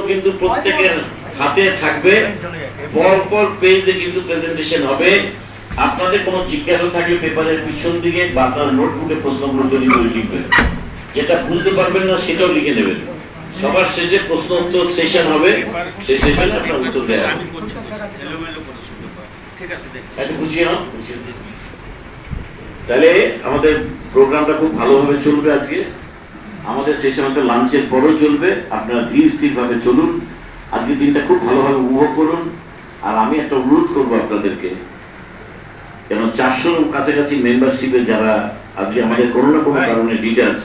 কিন্তু প্রত্যেকের হাতে থাকবে। পর পর পেজে কিন্তু প্রেজেন্টেশন হবে। আপনাদের কোনো জিজ্ঞাসা থাকলে পেপারের পিছন দিকে বা আপনার নোটবুকে প্রশ্নগুলো তৈরি করে লিখবেন। যেটা বুঝতে পারবেন না, সেটাও লিখে নেবেন। সবার শেষে প্রশ্ন উত্তর সেশন হবে। সেই সেশনে আপনার উত্তর দেওয়া হবে। তাহলে আমাদের প্রোগ্রামটা খুব ভালোভাবে চলবে আজকে। আমাদের সেই সময় লাঞ্চের পরও চলবে। আপনারা ধীর স্থির ভাবে চলুন। আজকে দিনটা খুব ভালোভাবে উপভোগ করুন। আর আমি একটা অনুরোধ করব আপনাদেরকে কেন চারশোর কাছাকাছি মেম্বারশিপে যারা আজকে আমাদের কোনো না কোনো কারণে লিডার্স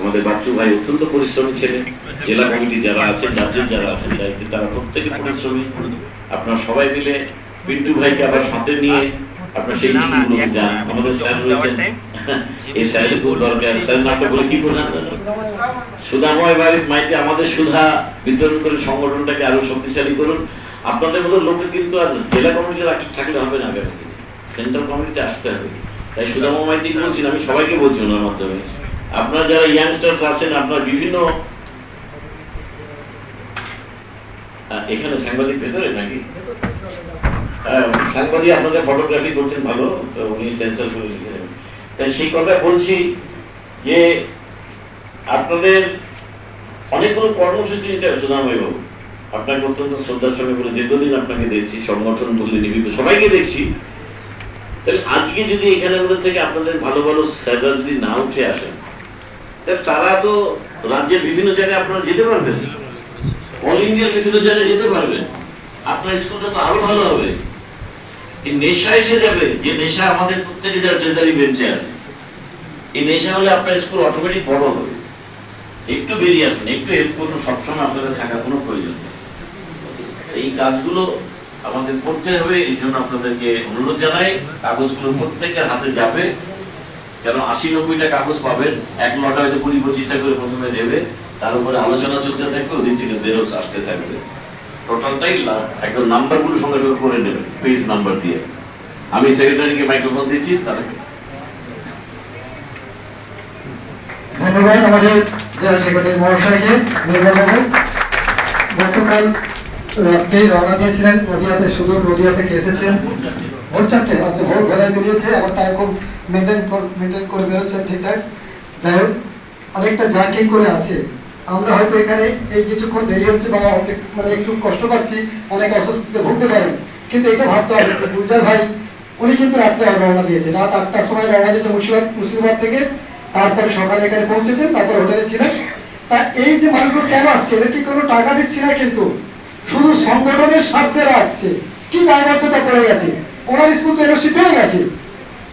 আমাদের বাচ্চু ভাই অত্যন্ত পরিশ্রমী ছিলেন জেলা কমিটি যারা আছেন রাজ্যের যারা আছেন তারা প্রত্যেকে পরিশ্রমী। আপনারা সবাই মিলে পিন্টু ভাইকে আবার সাথে নিয়ে আপনার সেই যান আমাদের স্যার রয়েছেন। এই স্যারের খুব দরকার। স্যার নাটক কি প্রধান সুধাময় বাড়ির মাইতে আমাদের সুধা বিতরণ করে সংগঠনটাকে আরও শক্তিশালী করুন। আপনাদের মতো লোকে কিন্তু আর জেলা কমিটি থাকলে হবে না আগামী দিনে সেন্ট্রাল কমিটিতে আসতে হবে। তাই সুধাময় মাইতি বলছি আমি সবাইকে বলছি ওনার মাধ্যমে। আপনারা যারা ইয়াংস্টার্স আছেন আপনার বিভিন্ন এখানে সাংবাদিক ভেতরে নাকি? সাংবাদিক আপনাদের ফটোগ্রাফি করছেন ভালো, তো উনি সেন্সার করে তাই সেই কথা বলছি যে আপনাদের অনেকগুলো কর্মসূচি এটা সুনাময় বাবু আপনাকে অত্যন্ত শ্রদ্ধার সঙ্গে বলে দীর্ঘদিন আপনাকে দেখছি, সংগঠন বললে নিবিত সবাইকে দেখছি। তাহলে আজকে যদি মধ্যে থেকে আপনাদের ভালো ভালো স্যাররা যদি না উঠে আসেন, তাহলে তারা তো রাজ্যের বিভিন্ন জায়গায় আপনারা যেতে পারবেন। অল ইন্ডিয়ার বিভিন্ন জায়গায় যেতে পারবেন। আপনার স্কুলটা তো আরও ভালো হবে। এই নেশা এসে যাবে, যে নেশা আমাদের আছে। এই নেশা হলে আপনার স্কুল অটোমেটিক বড় হবে। একটু বেরিয়ে আসুন, একটু হেল্প করুন, সবসময় আপনাদের থাকার কোনো প্রয়োজন নেই। এই কাজগুলো আমাদের করতে হবে, এই জন্য আপনাদেরকে অনুরোধ জানাই, কাগজগুলো প্রত্যেকের হাতে যাবে। কেন আশি নব্বইটা কাগজ পাবেন, এক লটা হয়তো কুড়ি পঁচিশটা করে প্রথমে দেবে, তার উপরে আলোচনা চলতে থাকবে, ওদিন থেকে জেরক্স আসতে থাকবে। টোটালটাই একদম নাম্বারগুলো সঙ্গে সঙ্গে করে নেবেন পেজ নাম্বার দিয়ে। আমি সেক্রেটারিকে মাইক্রোফোন দিচ্ছি তারা ধন্যবাদ আমাদের জেলা সেক্রেটারি মহাশয়কে গতকাল রাত্রেই রওনা দিয়েছিলেন নদিয়াতে, সুদূর নদিয়া থেকে এসেছেন? ভোর চারটে আচ্ছা ভোর বেলায় বেরিয়েছে আমার টাইম মেনটেন মেনটেন করে বেরোচ্ছেন ঠিকঠাক। যাই হোক, অনেকটা জার্কিং করে আসে আমরা হয়তো এখানে এই কিছুক্ষণ দেরি হচ্ছে বা মানে একটু কষ্ট পাচ্ছি, অনেক অস্বস্তিতে ভুগতে পারেন। কিন্তু এটা ভাবতে হবে, গুলজার ভাই, উনি কিন্তু রাত্রে রওনা দিয়েছেন। রাত আটটার সময় রওনা দিয়েছে মুর্শিদাবাদ মুর্শিদাবাদ থেকে। তারপরে সকালে এখানে পৌঁছেছেন, তারপর হোটেলে ছিলেন। তা এই যে মানুষগুলো কেন আসছে? এদের কি কোনো টাকা দিচ্ছি না কিন্তু? শুধু সংগঠনের স্বার্থে আসছে। কি দায়বদ্ধতা পড়ে গেছে? ওনার স্কুল তো এনওসি পেয়ে গেছে।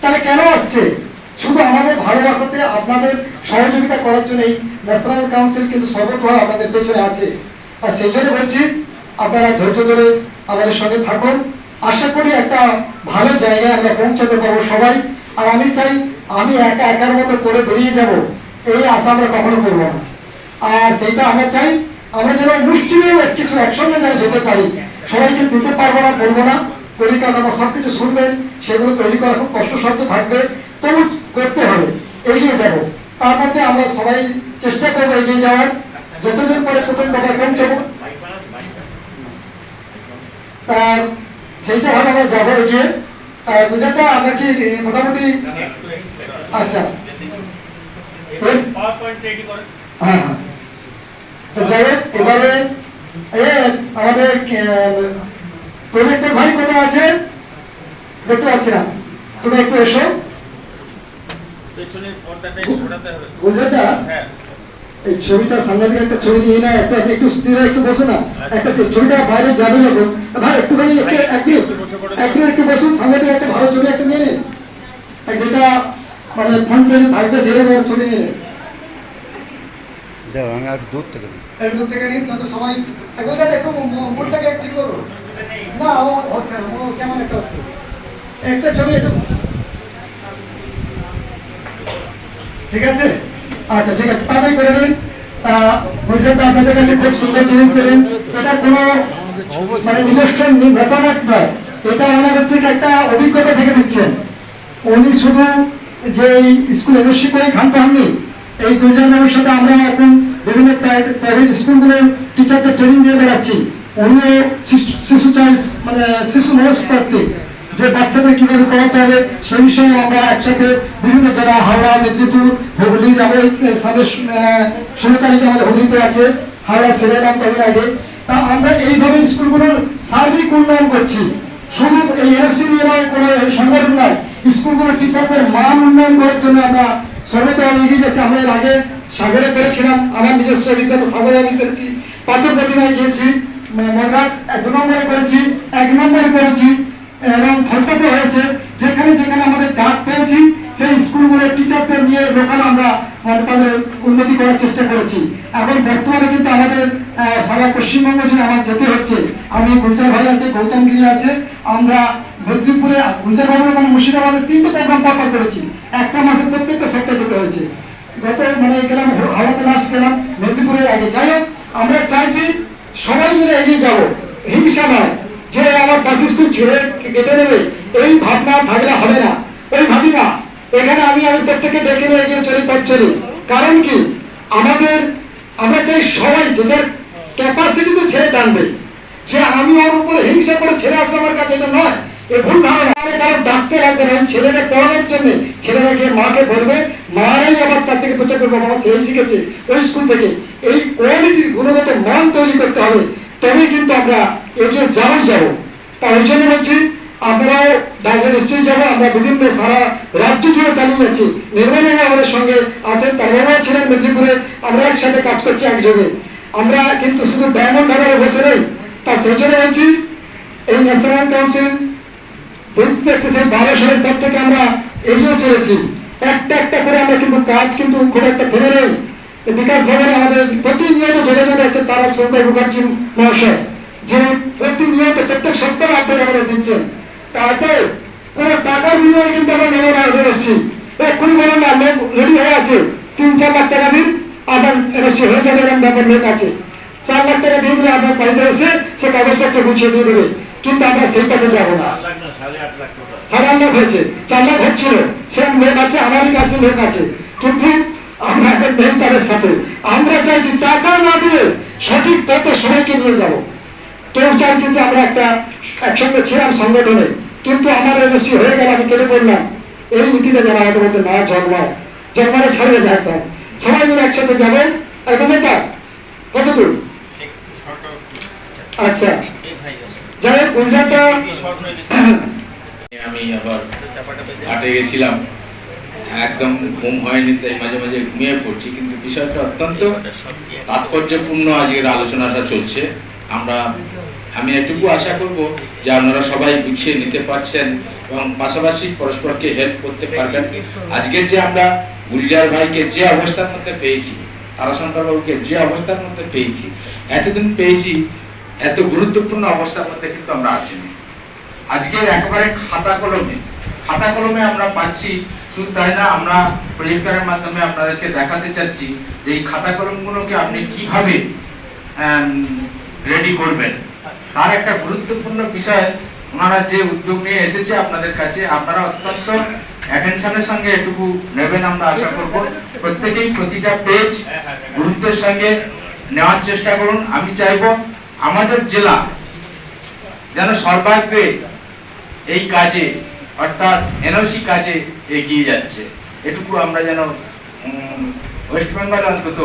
তাহলে কেন আসছে? শুধু আমাদের ভালোবাসাতে আপনাদের সহযোগিতা করার জন্য এই ন্যাশনাল কাউন্সিল কিন্তু সর্বতভাবে আপনাদের পেছনে আছে। আর সেই জন্য বলছি, আপনারা ধৈর্য ধরে আমাদের সঙ্গে থাকুন। আশা করি একটা ভালো জায়গায় আমরা পৌঁছাতে পারব সবাই। আর আমি চাই, আমি একা একার মতো করে বেরিয়ে যাব, এই আশা আমরা কখনো করব না। আর সেইটা আমরা চাই, আমরা যেন মুষ্টিমেয় কিছু একসঙ্গে যেন যেতে পারি। সবাইকে দিতে পারব না, বলব না। পরিকাঠামো সব কিছু শুনবেন, সেগুলো তৈরি করা খুব কষ্টসাধ্য থাকবে। তবু করতে হবে। এগিয়ে যাব। তার মধ্যে আমরা সবাই চেষ্টা করব এগিয়ে যাওয়ার। যতদিন পরে প্রথম দফায় পৌঁছাবো তার সেইটা ভাবে আমরা যাব এগিয়ে। বুঝাতে আমরা কি মোটামুটি আচ্ছা। হ্যাঁ হ্যাঁ। তো যাই হোক এবারে আমাদের প্রজেক্টের ভাই কোথায় আছে? দেখতে পাচ্ছি না। তুমি একটু এসো। পেছনের পর্দাটা সরাতে হবে। বুঝলে হ্যাঁ। এই ছবিটা সামনে দিকে একটা ছবি নিয়ে না একটা একটু স্থির একটু বসো না। একটা ছবিটা বাইরে যাবে যখন ভাই একটুখানি একটু এক মিনিট এক মিনিট একটু বসুন সামনে দিকে একটা ভালো ছবি একটা নিয়ে নিন। যেটা মানে ফ্রন্ট পেজে থাকবে সেরকম একটা ছবি নিয়ে নিন। দাও আমি আর দূর থেকে দিই একদম থেকে নিন যাতে সবাই এখন একটু মনটাকে একটু করো। না ও হচ্ছে না ও কেমন একটা হচ্ছে? একটা ছবি একটু ঠিক আছে? আচ্ছা ঠিক আছে, তাড়াতাড়ি করে নিন। বুঝলেন আপনাদের কাছে খুব সুন্দর জিনিস দেবেন। এটা কোনো মানে নিজস্ব নি- নয়। এটা ওনার হচ্ছে একটা অভিজ্ঞতা থেকে দিচ্ছেন উনি শুধু যে এই স্কুল এনওসি করে ক্ষান্ত হননি এই গুলজার ম্যামের সাথে আমরা এখন বিভিন্ন প্রাইভেট স্কুলগুলোর টিচারদের ট্রেনিং দিয়ে বেড়াচ্ছি। উনিও শিশু- শিশু চাইল্ড মানে শিশু মনস্তাত্ত্বিক যে বাচ্চাদের কীভাবে পড়াতে হবে, সেই বিষয়ে আমরা একসাথে বিভিন্ন জেলা হাওড়া, মেদিনীপুর, হুগলি সামনে ষোলো তারিখে আমাদের হুগলিতে আছে, হাওড়া সেরেলাম কদিন আগে। তা আমরা এইভাবে স্কুলগুলোর সার্বিক উন্নয়ন করছি। শুধু এই এনএসসি নিয়ে কোনো সংগঠন নয়, স্কুলগুলোর টিচারদের মান উন্নয়ন করার জন্য আমরা সর্বদা এগিয়ে যাচ্ছি। আমরা এর আগে সাগরে করেছিলাম আমার নিজস্ব অভিজ্ঞতা সাগরে আমি সেরেছি, পাথর প্রতিমায় গিয়েছি মজরাট এক নম্বরে করেছি, এক নম্বরে করেছি। এবং ফলতাতে হয়েছে। যেখানে যেখানে আমাদের ডাক পেয়েছি, সেই স্কুলগুলোর টিচারদের নিয়ে লোকাল আমরা তাদের উন্নতি করার চেষ্টা করেছি। এখন বর্তমানে কিন্তু আমাদের সারা পশ্চিমবঙ্গ জুড়ে আমার যেতে হচ্ছে। আমি গুলজার ভাই আছে, গৌতম গিরি আছে, আমরা মেদিনীপুরে গুলজার বাবু এবং মুর্শিদাবাদে তিনটে প্রোগ্রাম পরপর করেছি। একটা মাসে প্রত্যেকটা সপ্তাহে যেতে হয়েছে। গত মানে গেলাম হাওড়াতে লাস্ট গেলাম মেদিনীপুরের আগে। যাই হোক, আমরা চাইছি সবাই মিলে এগিয়ে যাব। হিংসা নয়। যে আমার বাস স্কুল ছেড়ে কেটে নেবে, এই ভাবনা থাকলে হবে না। ওই ভাবি না এখানে আমি আমি প্রত্যেকে ডেকে নিয়ে এগিয়ে চলি, পথ চলি। কারণ কি? আমাদের, আমরা চাই সবাই যে যার ক্যাপাসিটিতে ছেড়ে টানবে। যে আমি ওর উপরে হিংসা করে ছেড়ে আসব আমার কাছে, এটা নয়। এ ভুল ধারণা। কারণ ডাকতে লাগবে না। ছেলেরা পড়ানোর জন্য ছেলেরা গিয়ে মাকে বলবে, মারাই আমার চার থেকে প্রচার করব আমার ছেলে শিখেছে ওই স্কুল থেকে। এই কোয়ালিটির গুণগত মান তৈরি করতে হবে। তবেই কিন্তু আমরা এগিয়ে যাবই যাব। তা ওই জন্য বলছি নিশ্চয়ই যাব। আমরা বিভিন্ন সারা রাজ্য জুড়ে চালিয়ে যাচ্ছি। আমাদের সঙ্গে আছেন, তার ছিলেন মেদিনীপুরে। আমরা একসাথে কাজ করছি একযোগে। আমরা কিন্তু শুধু বসে নেই, তা সেই জন্য বলছি, এই ন্যাশনাল কাউন্সিল বারো সালের পর থেকে আমরা এগিয়ে চলেছি। একটা একটা করে আমরা কিন্তু কাজ কিন্তু খুব একটা থেমে নেই। বিকাশ ভবনে আমাদের প্রতিনিয়ত যোগাযোগ আছে তারা শঙ্কর মুখার্জি মহাশয়। যে প্রতিনিয়ত প্রত্যেক সপ্তাহে আপডেট আমাদের দিচ্ছেন তাতে কোনো টাকা বিনিময়ে কিন্তু আমরা নেব না ধরে আসছি এক্ষুনি বলেন না লোক রেডি হয়ে আছে। তিন চার লাখ টাকা দিন আপনার এনএসসি হয়ে যাবে এরকম ব্যাপার লোক আছে। চার লাখ টাকা দিয়ে দিলে আপনার বাড়িতে এসে সে কাগজপত্র গুছিয়ে দিয়ে দেবে। কিন্তু আমরা সেই পথে যাব না। সাড়ে আট লাখ হয়েছে। চার লাখ হচ্ছিল। সেরকম লোক আছে আমারই কাছে লোক আছে। কিন্তু আমরা এখন নেই তাদের সাথে। আমরা চাইছি টাকা না দিয়ে সঠিক পথে সবাইকে নিয়ে যাব। কেউ চাইছে যে আমরা একটা একসঙ্গে ছিলাম সংগঠনে কিন্তু আমার এনএসসি হয়ে গেল আমি কেটে পড়লাম। এই নীতিটা যেন আমাদের মধ্যে না জন্মায় জন্মালে ছাড়বে না একদম। সবাই মিলে একসাথে যাবেন একদম এটা কত দূর একটু আচ্ছা। যাই হোক গুলজারটা আমি আবার হাটে গেছিলাম। একদম ঘুম হয়নি তাই মাঝে মাঝে ঘুমিয়ে পড়ছি কিন্তু বিষয়টা অত্যন্ত তাৎপর্যপূর্ণ আজকের আলোচনাটা চলছে। আমরা আমি এটুকু আশা করব যে আপনারা সবাই গুছিয়ে নিতে পারছেন এবং পাশাপাশি পরস্পরকে হেল্প করতে পারবেন। আজকের যে আমরা গুলজার ভাইকে যে অবস্থার মধ্যে পেয়েছি, তারাশঙ্কর বাবুকে যে অবস্থার মধ্যে পেয়েছি, এতদিন পেয়েছি, এত গুরুত্বপূর্ণ অবস্থার মধ্যে কিন্তু আমরা আসিনি। আজকের একেবারে খাতা কলমে খাতা কলমে আমরা পাচ্ছি, শুধু তাই না, আমরা প্রজেক্টরের মাধ্যমে আপনাদেরকে দেখাতে চাচ্ছি যে এই খাতা কলমগুলোকে আপনি কীভাবে রেডি করবেন। তার একটা গুরুত্বপূর্ণ বিষয়, ওনারা যে উদ্যোগ নিয়ে এসেছে আপনাদের কাছে, আপনারা অত্যন্ত অ্যাটেনশনের সঙ্গে এটুকু নেবেন আমরা আশা করব। প্রত্যেকেই প্রতিটা পেজ গুরুত্বের সঙ্গে নেওয়ার চেষ্টা করুন। আমি চাইব আমাদের জেলা যেন সর্বাগ্রে এই কাজে, অর্থাৎ এনওসি কাজে এগিয়ে যাচ্ছে। এটুকু আমরা যেন ওয়েস্ট বেঙ্গল অন্তত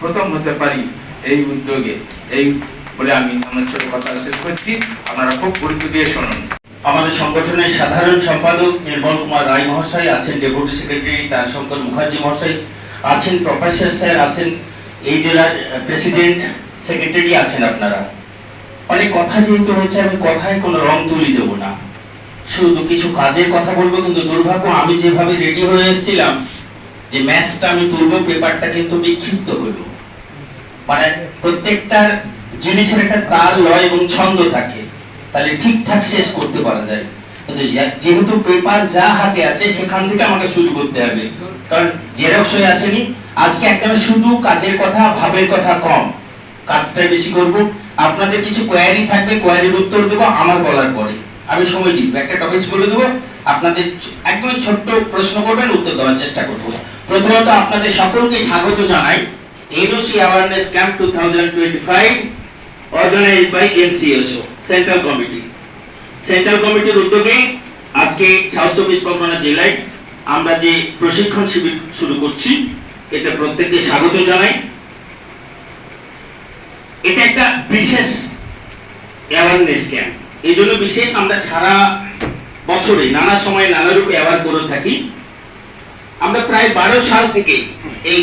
প্রথম হতে পারি এই উদ্যোগে, এই বলে আমি আমার ছোট কথা শেষ করছি। আপনারা খুব গুরুত্ব দিয়ে শুনুন। আমাদের সংগঠনের সাধারণ সম্পাদক নির্মল কুমার রায় মহাশয় আছেন ডেপুটি সেক্রেটারি তারশঙ্কর মুখার্জি মহাশয়, আছেন প্রফেসর স্যার, আছেন এই জেলার প্রেসিডেন্ট সেক্রেটারি আছেন আপনারা। অনেক কথা যেহেতু হয়েছে, আমি কথায় কোনো রং তুলি দেব না। শুধু কিছু কাজের কথা বলব, কিন্তু দুর্ভাগ্য আমি যেভাবে রেডি হয়ে এসেছিলাম, যে ম্যাথসটা আমি তুলবো পেপারটা কিন্তু বিক্ষিপ্ত হলো। মানে প্রত্যেকটার জিনিসের একটা তাল, লয় এবং ছন্দ থাকে, তাহলে ঠিকঠাক শেষ করতে পারা যায়। কিন্তু যেহেতু পেপার যা হাতে আছে, সেখান থেকে আমাকে শুরু করতে হবে। কারণ জেরক্স হয়ে আসেনি। আজকে একদম শুধু কাজের কথা, ভাবের কথা কম। কাজটাই বেশি করব। আপনাদের কিছু কোয়ারি থাকবে কোয়ারির উত্তর দেবো, আমার বলার পরে। আমি সময় দিব একটা টপিক বলে দেবো। আপনাদের একদম ছোট্ট প্রশ্ন করবেন, উত্তর দেওয়ার চেষ্টা করব। প্রথমত আপনাদের সকলকে স্বাগত জানাই। NOC awareness camp two thousand twenty five organized by NCSO central committee central কমিটির উদ্যোগে আজকে সাউথ পরগনা জেলায় আমরা যে প্রশিক্ষণ শিবির শুরু করছি, এতে প্রত্যেককে স্বাগত জানাই। এটা একটা বিশেষ অ্যাওয়ারনেস ক্যাম্প এই জন্য বিশেষ আমরা সারা বছরে, নানা সময় নানা রূপে অ্যাওয়ার করে থাকি। আমরা প্রায় বারো সাল থেকে এই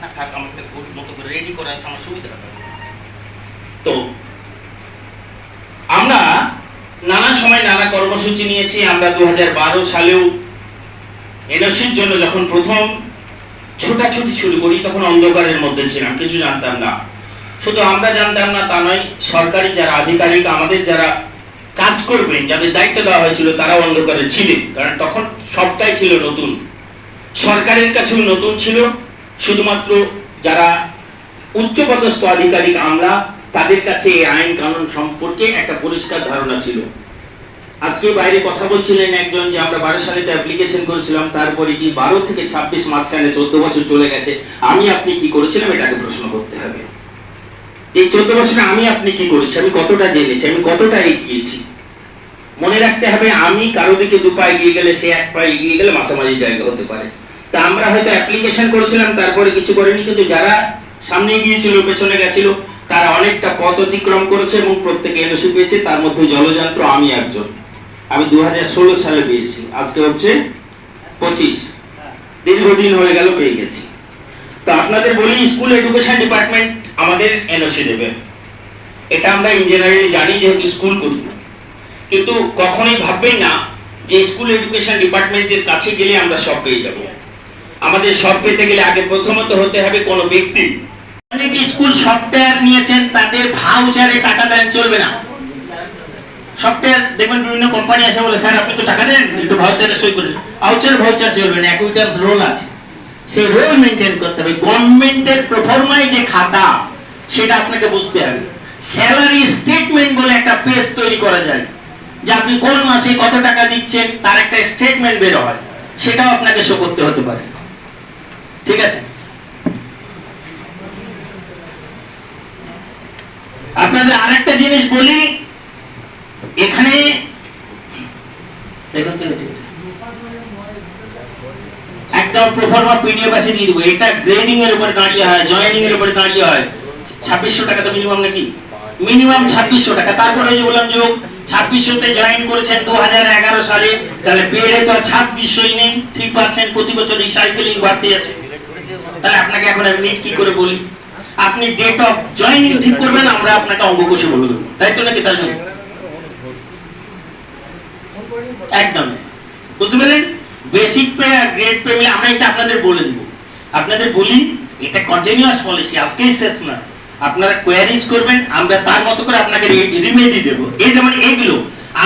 না থাক আমাকে ওর মতো করে আছে আমার সুবিধা তো আমরা নানা সময় নানা কর্মসূচি নিয়েছি। আমরা দু সালেও এনএসির জন্য যখন প্রথম ছোটাছুটি শুরু করি, তখন অন্ধকারের মধ্যে ছিলাম, কিছু জানতাম না। শুধু আমরা জানতাম না, তা নয়, সরকারি যারা আধিকারিক, আমাদের যারা কাজ করবেন, যাদের দায়িত্ব দেওয়া হয়েছিল, তারাও অন্ধকারে ছিলেন। কারণ তখন সবটাই ছিল নতুন। সরকারের কাছেও নতুন ছিল, শুধুমাত্র যারা উচ্চপদস্থ আধিকারিক আমরা তাদের কাছে এই আইন কানুন সম্পর্কে একটা পরিষ্কার ধারণা ছিল। আজকে বাইরে কথা বলছিলেন একজন যে আমরা বারো সালে অ্যাপ্লিকেশন করেছিলাম, তারপরে কি বারো থেকে ছাব্বিশ মাঝখানে চোদ্দ বছর চলে গেছে, আমি আপনি কি করেছিলাম এটাকে প্রশ্ন করতে হবে। এই চোদ্দ বছরে আমি আপনি কি করেছি? আমি কতটা জেনেছি? আমি কতটা এগিয়েছি? মনে রাখতে হবে, আমি কারও দিকে দু পা এগিয়ে গেলে সে এক পা এগিয়ে গেলে মাঝামাঝি জায়গা হতে পারে। তা আমরা হয়তো অ্যাপ্লিকেশন করেছিলাম, তারপরে কিছু করেনি, কিন্তু যারা সামনে গিয়েছিল, পেছনে গেছিল। তারা অনেকটা পথ অতিক্রম করেছে এবং প্রত্যেকে এনওসি পেয়েছে। তার মধ্যে জলযন্ত্র, আমি একজন। আমি দু সালে পেয়েছি। আজকে হচ্ছে পঁচিশ। দীর্ঘদিন হয়ে গেল, পেয়ে গেছি। তো আপনাদের বলি, স্কুল এডুকেশন ডিপার্টমেন্ট আমাদের এনওসি দেবে। এটা আমরা ইঞ্জিনিয়ারিং জানি, যেহেতু স্কুল করি কিন্তু কখনোই ভাববেন না যে স্কুল এডুকেশন ডিপার্টমেন্টের কাছে গেলে আমরা সব পেয়ে যাব। আমাদের সব পেতে গেলে আগে প্রথমত হতে হবে কোন ব্যক্তি। অনেকে স্কুল সফটওয়্যার নিয়েছেন, তাদের ভাউচারে টাকা দেন, চলবে না। সফটওয়্যার, দেখবেন বিভিন্ন কোম্পানি আছে বলে, স্যার, আপনি তো টাকা দেন সই ভাউচার ভাউচার চলবে না রোল আছে। রোল মেনটেন করতে হবে। গভর্নমেন্টের যে খাতা, সেটা আপনাকে বুঝতে হবে। স্যালারি স্টেটমেন্ট বলে একটা তৈরি করা যায়, যে আপনি কোন মাসে কত টাকা দিচ্ছেন, তার একটা স্টেটমেন্ট বের হয়। সেটাও আপনাকে শো করতে হতে পারে। ঠিক আছে। আপনাদের আরেকটা জিনিস বলি, এখানে একদম প্রফর্মা পিডিএফ আছে দিয়ে এটা গ্রেডিং এর উপর দাঁড়িয়ে হয় জয়েনিং এর উপর দাঁড়িয়ে হয়। ছাব্বিশশো টাকা তো মিনিমাম নাকি? মিনিমাম ছাব্বিশশো টাকা। তারপরে ওই যে বললাম যোগ ছাব্বিশশোতে জয়েন করেছেন দু হাজার এগারো সালে, তাহলে পেডে তো আর ছাব্বিশশোই নেই। থ্রি পার্সেন্ট প্রতি বছর রিসাইকেলিং বাড়তে যাচ্ছে। তাহলে আপনাকে এখন আমি কি করে বলি? আপনি ডেট অফ জয়েনিং ঠিক করবেন, আমরা আপনাকে অঙ্ক কষে বলে দেবো। তাই তো নাকি তার জন্য একদম। বুঝতে পেলেন বেসিক পে আর গ্রেড পে মিলে আমরা এটা আপনাদের বলে দিব। আপনাদের বলি, এটা কন্টিনিউয়াস পলিসি আজকেই শেষ না। আপনারা কোয়ারিজ করবেন, আমরা তার মতো করে আপনাকে রিমেডি দেব। এই যেমন এইগুলো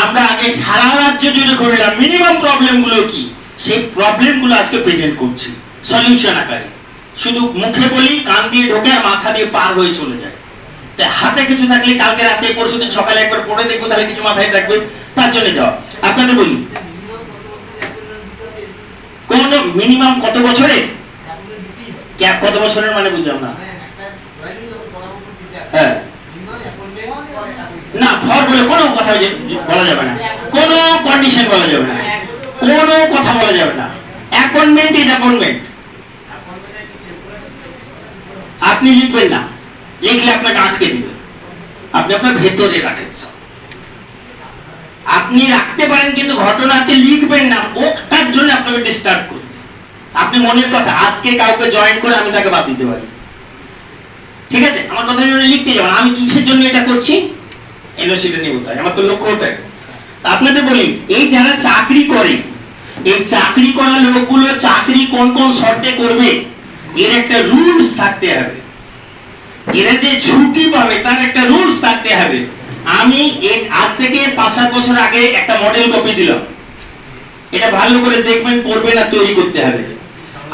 আমরা আগে সারা রাজ্য জুড়ে করলাম মিনিমাম প্রবলেমগুলো কি? সেই প্রবলেমগুলো আজকে প্রেজেন্ট করছি সলিউশন আকারে। শুধু মুখে বলি, কান দিয়ে ঢোকে আর মাথা দিয়ে পার হয়ে চলে যায়। তা হাতে কিছু থাকলে কালকে রাতে, পরশু দিন সকালে একবার পড়ে দেখব, তাহলে কিছু মাথায় থাকবে, তার জন্য যাওয়া। আপনাদের বলি, কোন মিনিমাম কত বছরে? কত বছরের মানে বুঝলাম না। হ্যাঁ। না ফর বলে কোনো কথা বলা যাবে না। কোনো কন্ডিশন বলা যাবে না। কোনো কথা বলা যাবে না। অ্যাপয়েন্টমেন্ট ইজ অ্যাপয়েন্টমেন্ট আপনি লিখবেন না। লিখলে আপনাকে আটকে দিবে। আপনি আপনার ভেতরে রাখেন সব। আপনি রাখতে পারেন, কিন্তু ঘটনাতে লিখবেন না। ওটার জন্য আপনাকে ডিস্টার্ব করবে। আপনি মনের কথা, আজকে কাউকে জয়েন করে আমি তাকে বাদ দিতে পারি। ঠিক আছে? আমার কথা জন্য লিখতে যাবেন। আমি কিসের জন্য এটা করছি? এনওসিটা নিব তাই আমার তো লক্ষ্য ওটাই আপনাদের বলি, এই যারা চাকরি করে, এই চাকরি করা লোকগুলো চাকরি কোন কোন শর্তে করবে? এর একটা রুলস থাকতে হবে। এরা যে ছুটি পাবে, তার একটা রুলস থাকতে হবে। আমি আজ থেকে পাঁচ সাত বছর আগে একটা মডেল কপি দিলাম। এটা ভালো করে দেখবেন, পড়বেন আর তৈরি করতে হবে।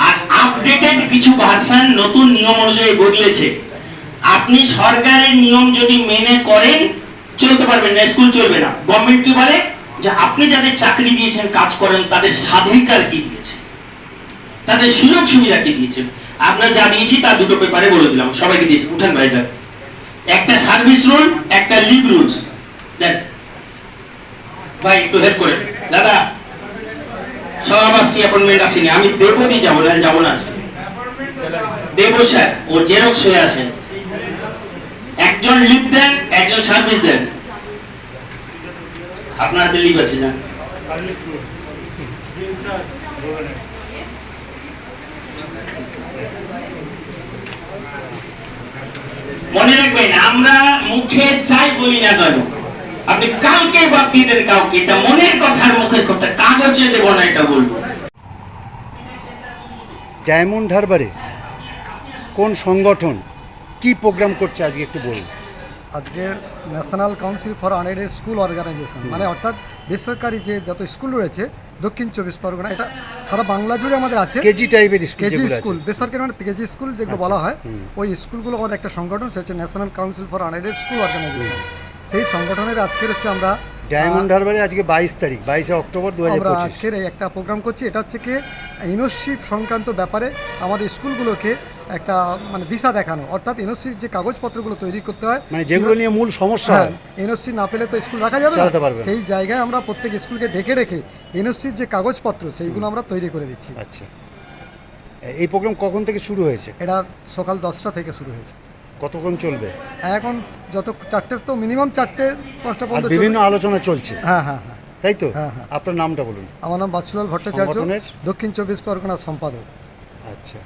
আর আপডেটেড কিছু ভার্সন নতুন নিয়ম অনুযায়ী বদলেছে। আপনি সরকারের নিয়ম যদি মেনে করেন, চলতে পারবেন না স্কুল চলবে না। গভর্নমেন্ট কি বলে? যে আপনি যাদের চাকরি দিয়েছেন, কাজ করেন, তাদের স্বাধিকার কি দিয়েছে? তাদের সুযোগ সুবিধা কি দিয়েছেন আপনার যা দিয়েছি তার দুটো পেপারে বলে দিলাম। সবাইকে দিন উঠেন ভাইটা একটা সার্ভিস রুল একটা লিভ রুলস দেখ ভাই, একটু হেল্প করেন। দাদা, সব আসছি অ্যাপয়েন্টমেন্ট আসেনি। আমি দেবো দিয়ে যাব না যাব না আজকে। দেবো স্যার, ও জেরক্স হয়ে আসেন একজন লিভ দেন, একজন সার্ভিস দেন। আপনার লিভ আছে যান মনে রাখবেন আমরা মুখে চাই বলি না কেন? আপনি কাউকে দিয়ে দেন কাউকে এটা মনের কথার মুখের কথা কাগজে দেবো না এটা বলব। ডায়মন্ড হারবারে কোন সংগঠন কি প্রোগ্রাম করছে আজকে একটু বলুন। আজকের national council for unaided school organisation মানে অর্থাৎ বেসরকারি যে যত স্কুল রয়েছে দক্ষিণ চব্বিশ পরগনা এটা সারা বাংলা জুড়ে আমাদের আছে। কেজি টাইপের কেজি স্কুল বেসরকারি মানে কেজি স্কুল যেগুলো বলা হয় ওই স্কুলগুলো আমাদের একটা সংগঠন সেটা হচ্ছে national council for unaided school organisation সেই সংগঠনের আজকের হচ্ছে আমরা ডায়মন্ড হারবারে আজকে বাইশ তারিখ বাইশে অক্টোবর দু হাজার আমরা আজকের এই একটা প্রোগ্রাম করছি এটা হচ্ছে কি ইউনিভার্সিপ সংক্রান্ত ব্যাপারে আমাদের স্কুলগুলোকে একটা মানে দিশা দেখানো। অর্থাৎ ইউনিভার্সিটির যে কাগজপত্রগুলো তৈরি করতে হয় মানে যেগুলো নিয়ে মূল সমস্যা হ্যাঁ। এনওসি না পেলে তো স্কুল রাখা যাবে না। সেই জায়গায় আমরা প্রত্যেক স্কুলকে ডেকে রেখে এনওসির যে কাগজপত্র সেইগুলো আমরা তৈরি করে দিচ্ছি। আচ্ছা। এই প্রোগ্রাম কখন থেকে শুরু হয়েছে? এটা সকাল দশটা থেকে শুরু হয়েছে। কতক্ষণ চলবে? এখন যত চারটের তো মিনিমাম চারটে পাঁচটা পর্যন্ত বিভিন্ন আলোচনা চলছে। হ্যাঁ হ্যাঁ হ্যাঁ। তাই তো? হ্যাঁ, হ্যাঁ। আপনার নামটা বলুন। আমার নাম বাচ্চুলাল ভট্টাচার্য দক্ষিণ চব্বিশ পরগনার সম্পাদক। আচ্ছা।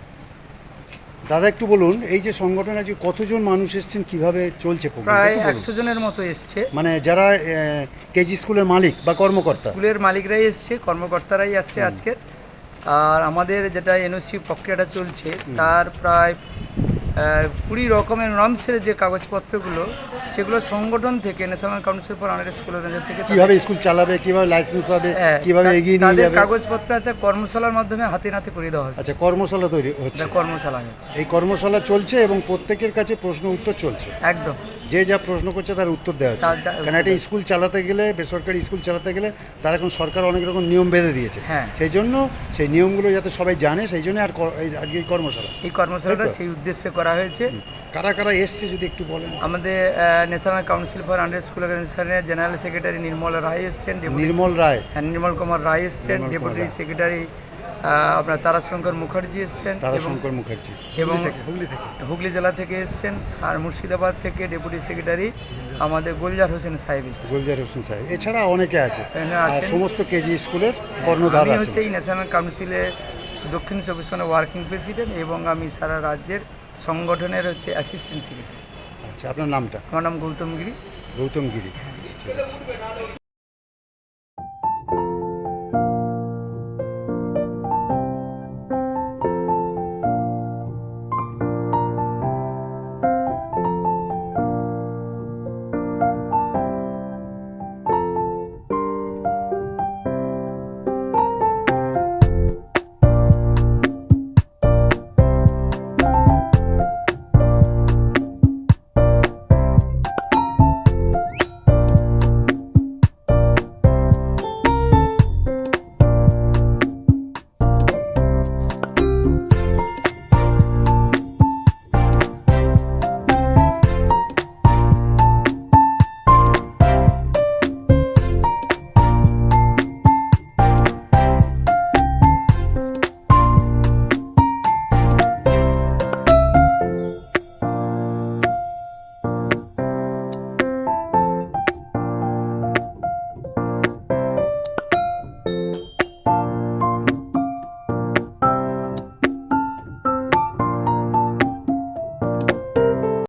দাদা একটু বলুন এই যে সংগঠন আজকে কতজন মানুষ এসছেন কীভাবে চলছে প্রায় একশো জনের মতো এসছে। মানে যারা কেজি স্কুলের মালিক বা কর্মকর্তা? স্কুলের মালিকরাই এসছে কর্মকর্তারাই আসছে আজকে আর আমাদের যেটা এনওসি প্রক্রিয়াটা চলছে তার প্রায় কুড়ি রকমের নর্মসের যে কাগজপত্রগুলো সেগুলো সংগঠন থেকে national council for unaided school থেকে কীভাবে স্কুল চালাবে কীভাবে লাইসেন্স পাবে কীভাবে কীভাবে এগিয়ে নিয়ে যাবে? কাগজপত্র একটা কর্মশালার মাধ্যমে হাতে নাতে করে দেওয়া হচ্ছে আচ্ছা কর্মশালা তৈরি হচ্ছে। কর্মশালা হচ্ছে এই কর্মশালা চলছে এবং প্রত্যেকের কাছে প্রশ্ন উত্তর চলছে? একদম। যে যা প্রশ্ন করছে তার উত্তর দেওয়া হচ্ছে। কারণ একটা স্কুল চালাতে গেলে বেসরকারি স্কুল চালাতে গেলে তার এখন সরকার অনেক রকম নিয়ম বেঁধে দিয়েছে। হ্যাঁ। সেই জন্য সেই নিয়মগুলো যাতে সবাই জানে সেই জন্য আর এই আজকে এই কর্মশালা। এই কর্মশালাটা সেই উদ্দেশ্যে করা হয়েছে। কারা কারা এসছে যদি একটু বলেন? আমাদের national council for under school অর্গানাইজেশনের জেনারেল সেক্রেটারি নির্মল রায় এসছেন নির্মল রায়। হ্যাঁ, নির্মল কুমার রায় এসছেন ডেপুটি সেক্রেটারি আপনার তারাশঙ্কর মুখার্জি এসছেন তারাশঙ্কর মুখার্জি। এবং হুগলি জেলা থেকে এসছেন আর মুর্শিদাবাদ থেকে ডেপুটি সেক্রেটারি আমাদের গুলজার হোসেন সাহেব এসছেন। গুলজার হোসেন সাহেব। এছাড়া অনেকে আছে। সমস্ত কেজি স্কুলের কর্ণধার আমি আছে হচ্ছে এই ন্যাশনাল কাউন্সিলে দক্ষিণ চব্বিশ পরগনা ওয়ার্কিং প্রেসিডেন্ট এবং আমি সারা রাজ্যের সংগঠনের হচ্ছে অ্যাসিস্ট্যান্ট সেক্রেটারি আচ্ছা আপনার নামটা? আমার নাম গৌতম গিরি। গৌতম গিরি। ঠিক আছে।